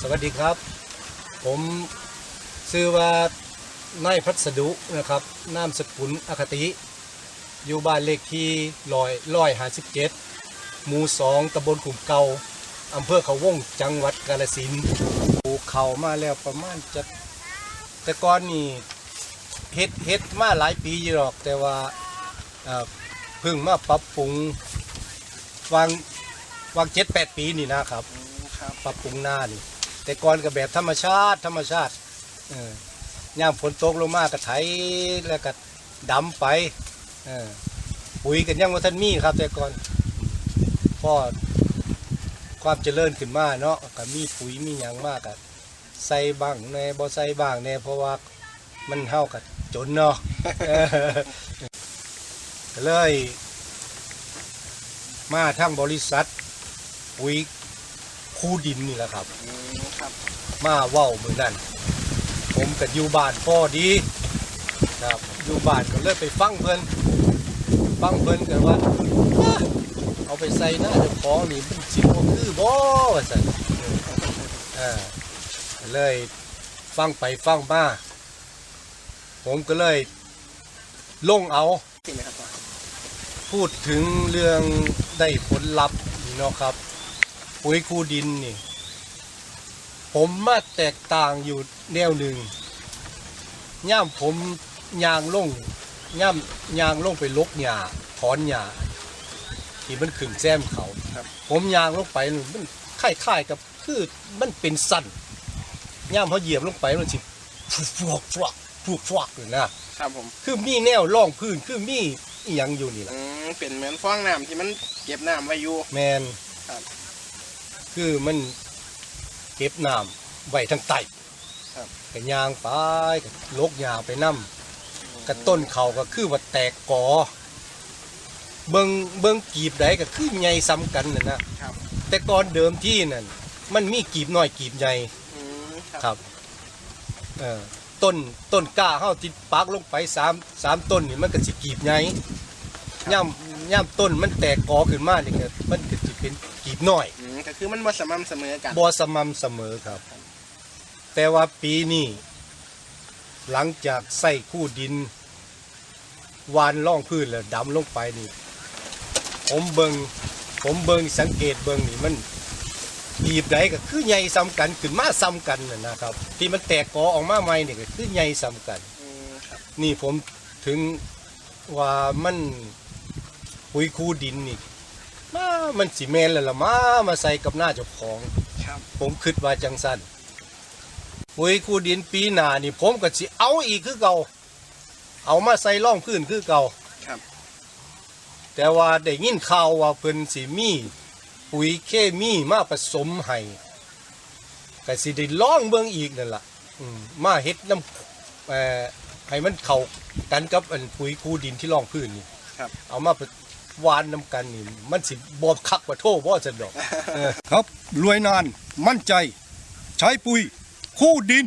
สวัสดีครับ ผมชื่อว่านายพัสดุนะครับนามสกุลอคติ อยู่บ้านเลขที่ลอยร้อยหาสิบเจ็ดหมู่สองตำบลขุมเกาอำเภอเขาวงจังหวัดกาฬสินธุ์ปลูกเขามาแล้วประมาณจะแต่ก่อนนี่เฮ็ดเฮ็ดมาหลายปีอยู่หรอก แต่ว่าเอ่อเพิ่งมาปรับปรุงวางวางเจ็ดแปดปีนี่นะครับ ครับปรับปรุงหน้านี่ แต่ก่อนก็แบบธรรมชาติ ธรรมชาติเออย่ามฝนตกลงมาก็ไถแล้วก็ดำไปเออปุ๋ยกันยังว่าท่านมีครับ แต่ก่อนพอความเจริญขึ้นมาเนาะก็มีปุ๋ยมีหยังมากอะใส่บ้างแน่บ่ใส่บ้างแน่เพราะว่ามันเฮากับจนเนาะเลย มาทั้งบริษัทปุ๋ย คูดินนี่แหละครับอืมครับ มาเว้ามือนั่นผมกับอยู่บ้านพ่อดีครับอยู่บ้านก็เลยไปฟังเพิ่นฟังเพิ่นกันว่าเอ้อเอาไปใส่หน้าเจ้าของนี่มันสิบ่คือบ่ว่าซั่นเออก็เลยฟังไปฟังมาผมก็เลยลงเอาที่ไหนครับพ่อพูดถึงเรื่องได้ผลลัพธ์นี่เนาะครับ ปุ๋ยคูดินนี่ ผมมาแตกต่างอยู่แนวหนึ่งย่ามผมยางลงย่ามยางลงไปลกหญ้าถอนหญ้าที่มันขึ้นแซมเขาครับ ผมยางลงไปนี่มันคล้ายๆกับคือมันเป็นสั้นย่ามเขาเหยียบลงไปมันสิฟวกฟวกฟวกฟวกเลยนะครับผมคือมีแนวร่องพื้นคือมีอีหยังอยู่นี่แหละอืมเป็นเหมือนฟองน้ำที่มันเก็บน้ำไว้อยู่แมน ครับคือมันเก็บน้ำไว้ทั้งไตครับ กระยางไปกับลกยางไปน้ำกระต้นเขาก็คือว่าแตกกอ เบิงเบิงกีบใดก็คือใหญ่ซ้ำกันน่ะนะครับ แต่ก่อนเดิมที่นั่นมันมีกีบน้อยกีบใหญ่อืมคครับรับเออต้นต้นกล้าเฮาติดปักลงไปสามสามต้นนี่มันก็สิกีบใหญ่ย่ำย่ำต้นมันแตกกอขึ้นมานี่ก็มันก็สิเป็นกีบน้อย อื มก็คือมันบ่สม่ำเสมอกันบ่สม่ำเสมอครับ แต่ว่าปีนี้หลังจากใส่คู่ดิน วานล่องพื้นแล้วดำลงไปนี่ ผมเบิงผมเบิงนี่สังเกตเบิงนี่มันบีบใดก็คือใหญ่ซ้ำกันขึ้นมาซ้ำกันน่ะนะครับ ที่มันแตกกอออกมาใหม่นี่ก็คือใหญ่ซ้ำกัน อืมครับนี่ผมถึงว่ามันปุ๋ยคู่ดินนี่ มามันสิแมนแล้วละมามาใส่กับหน้าเจ้าของ ครับผมคิดว่าจังสันปุ๋ยคู่ดินปีหน้านี่ผมก็สิเอาอีกคือเก่า เอามาใส่ร่องพื้นคือเก่า ครับ แต่ว่าได้ยินข่าวว่าเพิ่นสิมี ปุ๋ยเคมีมาผสมให้ก็สิได้ลองเบิ่งอีกนั่นล่ะอืมมาเฮ็ดน้ำเอ่อให้มันเข้ากันกับอันปุ๋ยคู่ดินที่ร่องพื้นนี่ครับ เอามา หวานน้ำกันนี่มันสิบอบคักกว่าโทบ่สะดอก ครับรวยนานมั่นใจ ใช้ปุ๋ย คู่ดิน